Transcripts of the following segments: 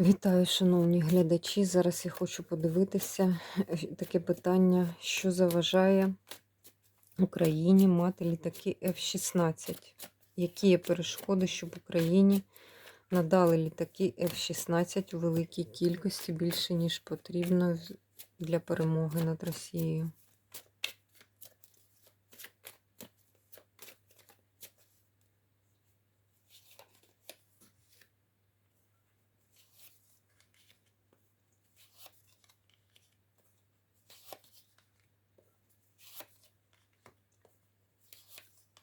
Вітаю, шановні глядачі. Зараз я хочу подивитися е, таке питання, що заважає Україні мати літаки F-16. Які є перешкоди, щоб Україні надали літаки F-16 у великій кількості більше, ніж потрібно для перемоги над Росією?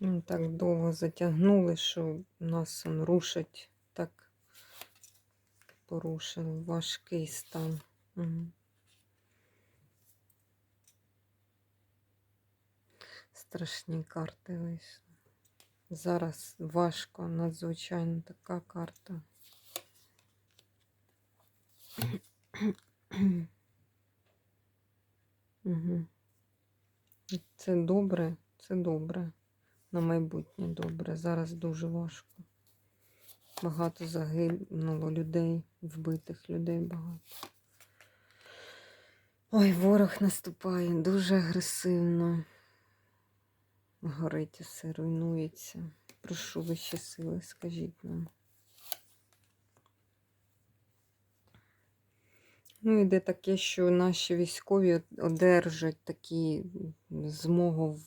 Так довго затягнули, що нас он рушать, так порушили важкий стан. Угу. Страшні карти вийшли. Зараз важко, надзвичайно така карта. Угу. Це добре, це добре на майбутнє добре. Зараз дуже важко. Багато загинуло людей, вбитих людей багато. Ой, ворог наступає дуже агресивно. Горить усе, руйнується. Прошу вищі сили, скажіть нам. Ну, іде таке, що наші військові одержать такі змогу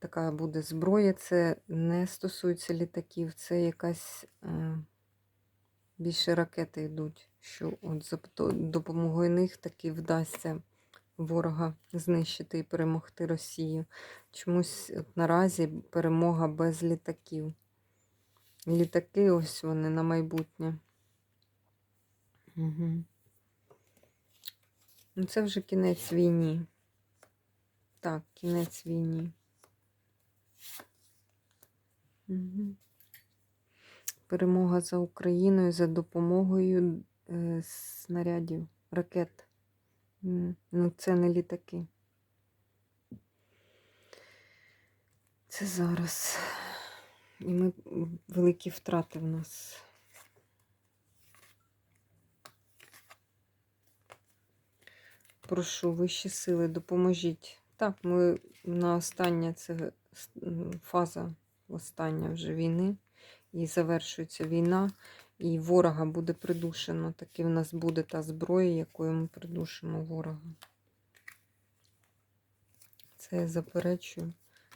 така буде зброя. Це не стосується літаків, це якась е, більше ракети йдуть, що от за допомогою них таки вдасться ворога знищити і перемогти Росію. Чомусь от наразі перемога без літаків. Літаки ось вони на майбутнє. Угу. Ну, Це вже кінець війні. Так, кінець війні. Перемога за Україною за допомогою е, снарядів, ракет. Ну, це не літаки. Це зараз. І ми великі втрати в нас. Прошу вищі сили, допоможіть. Так, ми на остання це фаза остання вже війни. І завершується війна, і ворога буде придушено. Таки в нас буде та зброя, якою ми придушимо ворога. Це я заперечую,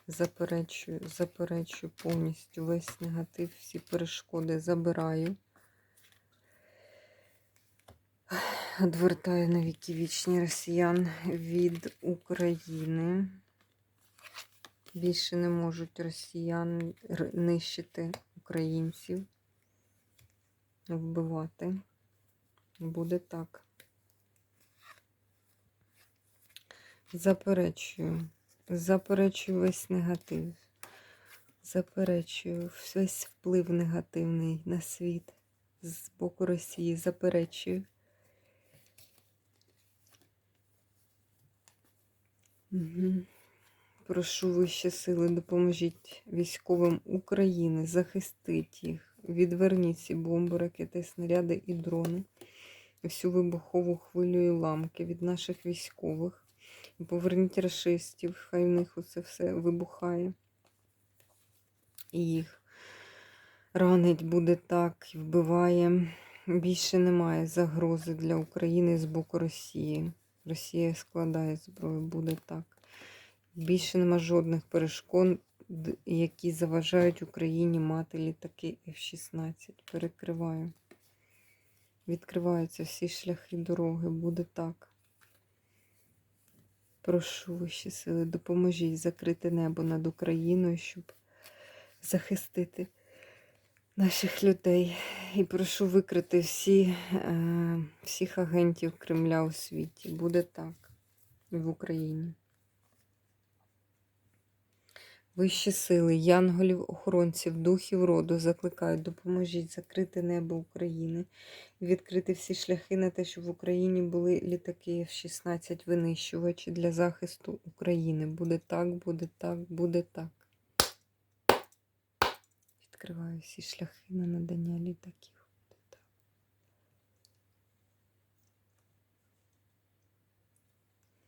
заперечую, заперечую повністю весь негатив, всі перешкоди забираю. Одвертаю на віки вічні росіян від України. Більше не можуть росіян нищити українців, вбивати. Буде так. Заперечую. Заперечую весь негатив. Заперечую весь вплив негативний на світ з боку Росії. Заперечую. Угу. Прошу вищі сили, допоможіть військовим України, захистить їх, відверніть ці бомби, ракети, снаряди і дрони, всю вибухову хвилю і ламки від наших військових. Поверніть расистів, хай в них оце все вибухає. І їх ранить буде так, і вбиває. Більше немає загрози для України з боку Росії. Росія складає зброю, буде так. Більше нема жодних перешкод, які заважають Україні мати літаки F-16. Перекриваю. Відкриваються всі шляхи дороги. Буде так. Прошу вищі сили, допоможіть закрити небо над Україною, щоб захистити наших людей. І прошу викрити всі, е, всіх агентів Кремля у світі. Буде так в Україні. Вищі сили, янголів, охоронців, духів роду закликають, допоможіть закрити небо України і відкрити всі шляхи на те, щоб в Україні були літаки F-16 винищувачі для захисту України. Буде так, буде так, буде так. Відкриваю всі шляхи на надання літаків. Буде так.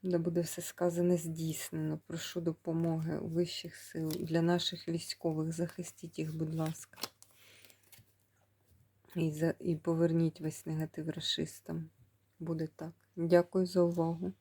Де буде все сказане здійснено. Прошу допомоги вищих сил для наших військових. Захистіть їх, будь ласка. І, за, і поверніть весь негатив расистам. Буде так. Дякую за увагу.